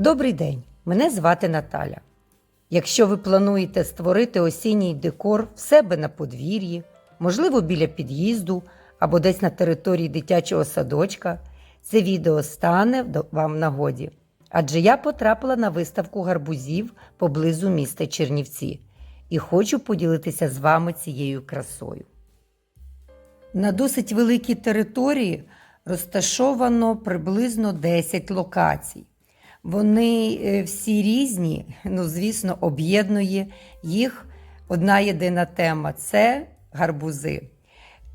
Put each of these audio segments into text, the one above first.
Добрий день, мене звати Наталя. Якщо ви плануєте створити осінній декор в себе на подвір'ї, можливо, біля під'їзду або десь на території дитячого садочка, це відео стане вам в нагоді. Адже я потрапила на виставку гарбузів поблизу міста Чернівці і хочу поділитися з вами цією красою. На досить великій території розташовано приблизно 10 локацій. Вони е, всі різні, ну, звісно, об'єднує їх одна єдина тема це гарбузи.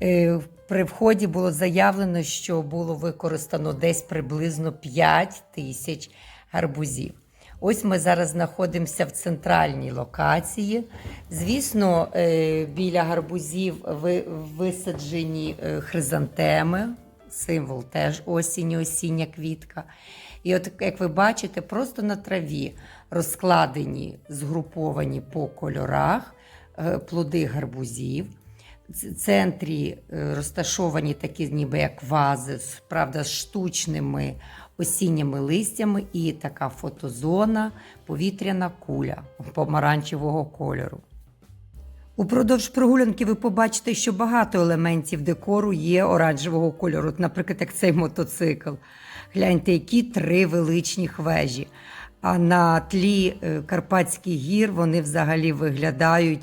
Е, При вході було заявлено, що було використано десь приблизно 5 тисяч гарбузів. Ось ми зараз знаходимося в центральній локації. Звісно, е, біля гарбузів висаджені хризантеми, символ теж осінь, осіння квітка. І от, як ви бачите, просто на траві розкладені, згруповані по кольорах е, плоди гарбузів. В центрі е, розташовані такі, ніби як вази, правда, з штучними осінніми листями, і така фотозона, повітряна куля помаранчевого кольору. Упродовж прогулянки ви побачите, що багато елементів декору є оранжевого кольору. Наприклад, як цей мотоцикл. Гляньте, які три величні хвежі. А на тлі е, Карпатських гір вони взагалі виглядають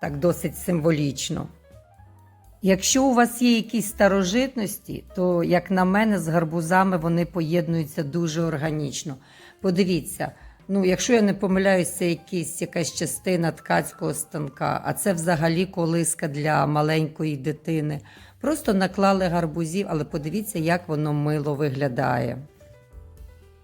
так досить символічно. Якщо у вас є якісь старожитності, то, як на мене, з гарбузами вони поєднуються дуже органічно. Подивіться, ну, якщо я не помиляюся, це якісь, якась частина ткацького станка, а це взагалі колиска для маленької дитини. Просто наклали гарбузів, але подивіться, як воно мило виглядає.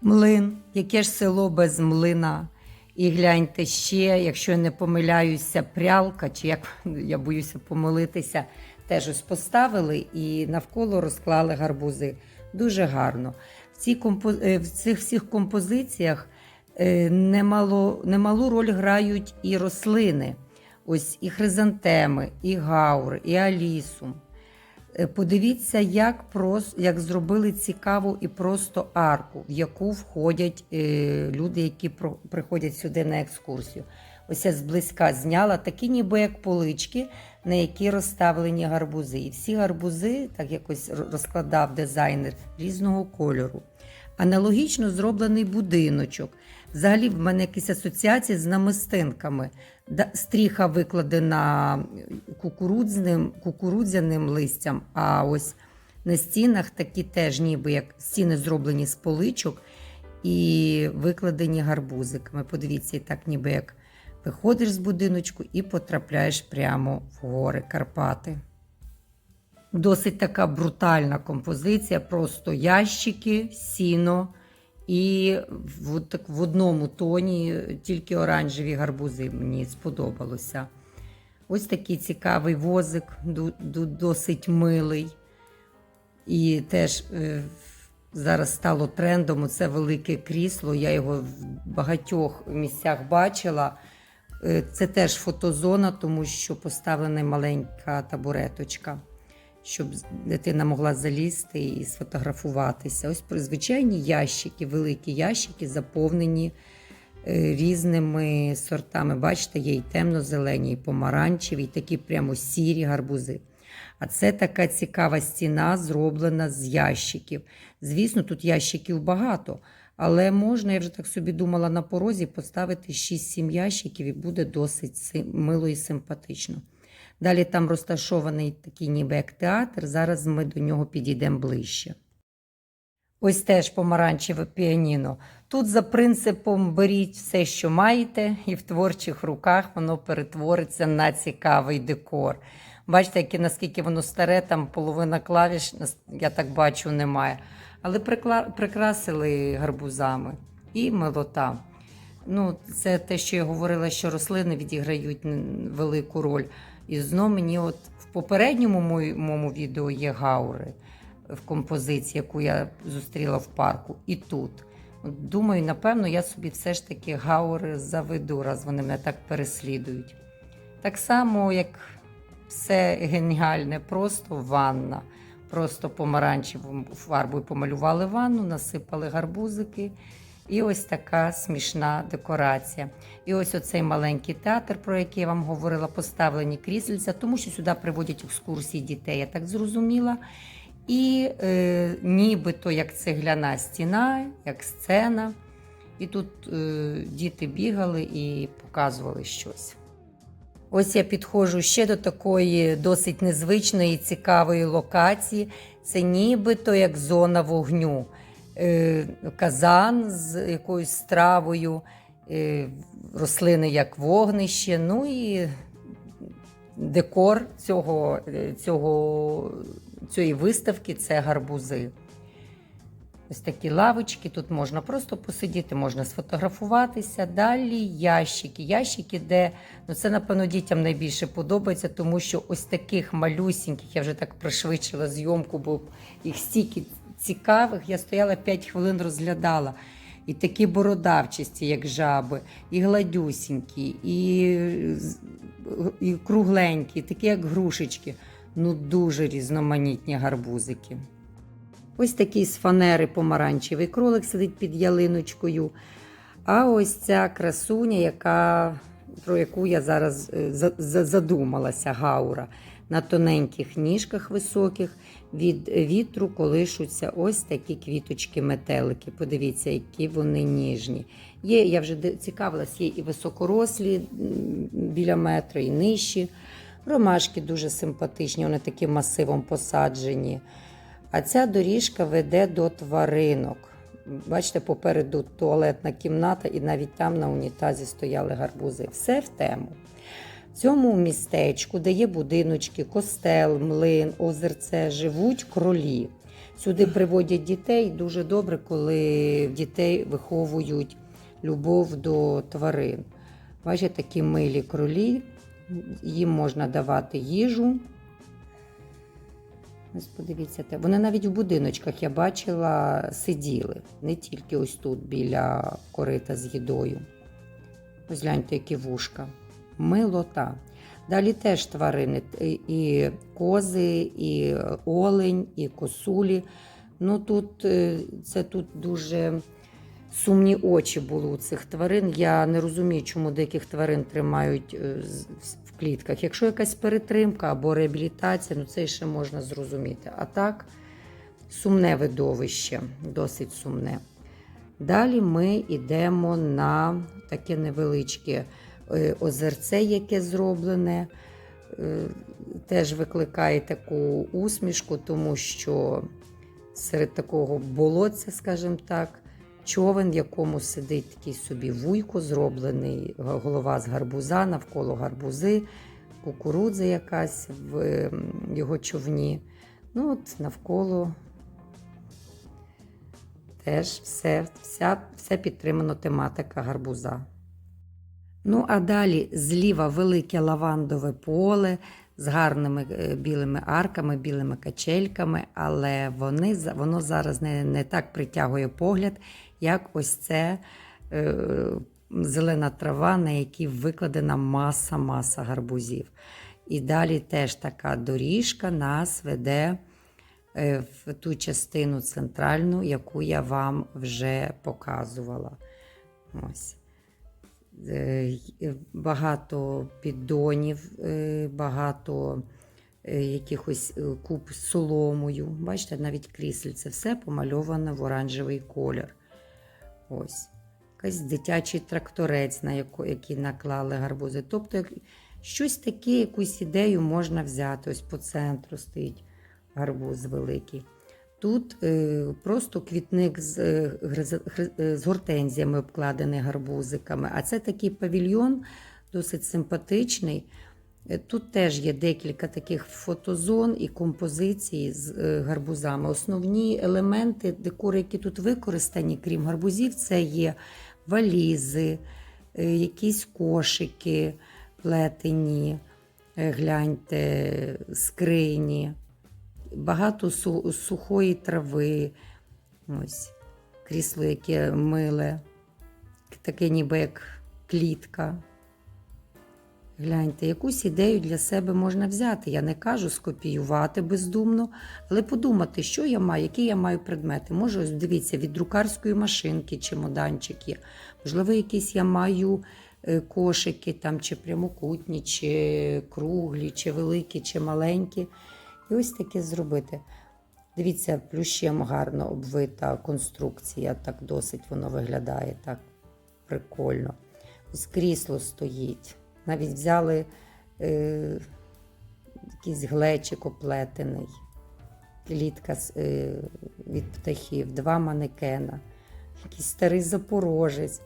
Млин, яке ж село без млина. І гляньте ще, якщо я не помиляюся, прялка, чи як я боюся помилитися, теж ось поставили і навколо розклали гарбузи. Дуже гарно. В, цій компо... е, в цих всіх композиціях немало... немалу роль грають і рослини. Ось і хризантеми, і гаури, і алісум. Е, Подивіться, як, прос, як зробили цікаву і просто арку, в яку входять е, люди, які приходять сюди на екскурсію. Ось я зблизька зняла такі, ніби як полички, на які розставлені гарбузи. І всі гарбузи, так якось розкладав дизайнер різного кольору. Аналогічно зроблений будиночок. Взагалі, в мене якісь асоціації з намистинками. Стріха викладена кукурудзним, кукурудзяним листям, а ось на стінах такі теж, ніби як стіни зроблені з поличок і викладені гарбузиками. Подивіться, так ніби як виходиш з будиночку і потрапляєш прямо в гори Карпати. Досить така брутальна композиція, просто ящики, сіно і в, так, в одному тоні тільки оранжеві гарбузи мені сподобалося. Ось такий цікавий возик, досить милий. І теж е, зараз стало трендом це велике крісло. Я його в багатьох місцях бачила. Е, Це теж фотозона, тому що поставлена маленька табуреточка, щоб дитина могла залізти і сфотографуватися. Ось звичайні ящики, великі ящики, заповнені е, різними сортами. Бачите, є і темно-зелені, і помаранчеві, і такі прямо сірі гарбузи. А це така цікава стіна, зроблена з ящиків. Звісно, тут ящиків багато, але можна, я вже так собі думала, на порозі поставити 6-7 ящиків і буде досить мило і симпатично. Далі там розташований такий ніби як театр. Зараз ми до нього підійдемо ближче. Ось теж помаранчеве піаніно. Тут за принципом беріть все, що маєте, і в творчих руках воно перетвориться на цікавий декор. Бачите, яке, наскільки воно старе, там половина клавіш, я так бачу, немає. Але прикла- прикрасили гарбузами і милота. Ну, це те, що я говорила, що рослини відіграють велику роль. І знову мені, от в попередньому моєму відео є гаури в композиції, яку я зустріла в парку, і тут. Думаю, напевно, я собі все ж таки гаури заведу, раз вони мене так переслідують. Так само, як все геніальне, просто ванна. Просто помаранчевою фарбою помалювали ванну, насипали гарбузики І ось така смішна декорація. І ось оцей маленький театр, про який я вам говорила, поставлені крісельця, тому що сюди приводять екскурсії дітей, я так зрозуміла. І е, нібито як цегляна стіна, як сцена. І тут е, діти бігали і показували щось. Ось я підходжу ще до такої досить незвичної, цікавої локації. Це нібито як зона вогню. Е, казан з якоюсь стравою, е, рослини як вогнище. Ну і декор цього, е, цього, цієї виставки це гарбузи. Ось такі лавочки, тут можна просто посидіти, можна сфотографуватися. Далі ящики. Ящики, де ну це, напевно, дітям найбільше подобається, тому що ось таких малюсіньких, я вже так пришвидшила зйомку, бо їх стільки цікавих. Я стояла 5 хвилин, розглядала. І такі бородавчасті, як жаби, і гладюсінькі, і, і кругленькі, такі, як грушечки. Ну, дуже різноманітні гарбузики. Ось такий з фанери помаранчевий кролик сидить під ялиночкою. А ось ця красуня, яка, про яку я зараз е, за- за- задумалася, гаура. На тоненьких ніжках високих від вітру колишуться ось такі квіточки-метелики. Подивіться, які вони ніжні. Є, я вже цікавилась, є і високорослі біля метра, і нижчі. Ромашки дуже симпатичні, вони таким масивом посаджені. А ця доріжка веде до тваринок. Бачите, попереду туалетна кімната, і навіть там на унітазі стояли гарбузи. Все в тему. В цьому містечку, де є будиночки, костел, млин, озерце, живуть кролі. Сюди приводять дітей. Дуже добре, коли дітей виховують любов до тварин. Бачите, такі милі кролі, їм можна давати їжу. Ось подивіться, вони навіть в будиночках я бачила, сиділи, не тільки ось тут біля корита з їдою. Ось гляньте, які вушка. Милота. Далі теж тварини, і кози, і олень, і косулі. Ну тут е, це тут дуже сумні очі були у цих тварин. Я не розумію, чому деяких тварин тримають клітках. Якщо якась перетримка або реабілітація, ну це ще можна зрозуміти. А так, сумне видовище, досить сумне. Далі ми йдемо на таке невеличке е, озерце, яке зроблене. Е, Теж викликає таку усмішку, тому що серед такого болотця, скажімо так, човен, в якому сидить такий собі вуйко, зроблений голова з гарбуза, навколо гарбузи, кукурудза якась в його човні. Ну, от навколо теж все, вся, все підтримано тематика гарбуза. Ну, а далі зліва велике лавандове поле з гарними е, білими арками, білими качельками, але вони, воно зараз не, не так притягує погляд, як ось це е, зелена трава, на якій викладена маса-маса гарбузів. І далі теж така доріжка нас веде е, в ту частину центральну, яку я вам вже показувала. Ось. Е, Багато піддонів, е, багато е, якихось куб з соломою. Бачите, навіть крісельце, все помальоване в оранжевий колір. Ось. Якийсь дитячий тракторець, на який наклали гарбузи. Тобто, щось таке, якусь ідею можна взяти. Ось по центру стоїть гарбуз великий. Тут е, просто квітник з, е, е, з гортензіями обкладений гарбузиками. А це такий павільйон, досить симпатичний. Тут теж є декілька таких фотозон і композицій з гарбузами. Основні елементи декору, які тут використані, крім гарбузів, це є валізи, якісь кошики плетені, гляньте, скрині багато сухої трави, ось, крісло, яке миле, таке ніби як клітка, Гляньте, якусь ідею для себе можна взяти. Я не кажу скопіювати бездумно, але подумати, що я маю, які я маю предмети. Може, ось дивіться, від друкарської машинки чемоданчик є. Можливо, якісь я маю е, кошики там, чи прямокутні, чи круглі, чи великі, чи маленькі. І ось таке зробити. Дивіться, плющем гарно обвита конструкція, так досить воно виглядає так прикольно. Ось крісло стоїть. Навіть взяли е, якийсь глечик оплетений, клітка е, від птахів, два манекена, якийсь старий запорожець.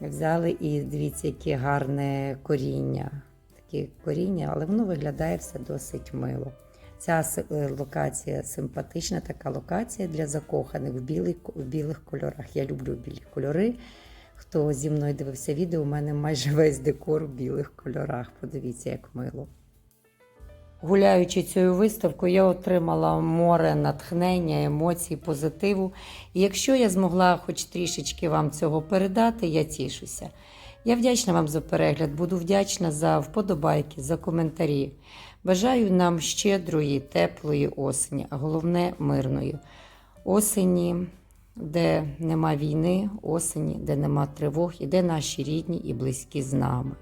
Взяли і дивіться, яке гарне коріння. Таке коріння, але воно виглядає все досить мило. Ця е, локація симпатична, така локація для закоханих в, білий, в білих кольорах. Я люблю білі кольори. Хто зі мною дивився відео, у мене майже весь декор в білих кольорах. Подивіться, як мило. Гуляючи цією виставкою, я отримала море натхнення, емоцій, позитиву. І якщо я змогла хоч трішечки вам цього передати, я тішуся. Я вдячна вам за перегляд, буду вдячна за вподобайки, за коментарі. Бажаю нам щедрої, теплої осені, а головне мирної. Осені, де нема війни, осені, де нема тривог і де наші рідні і близькі з нами.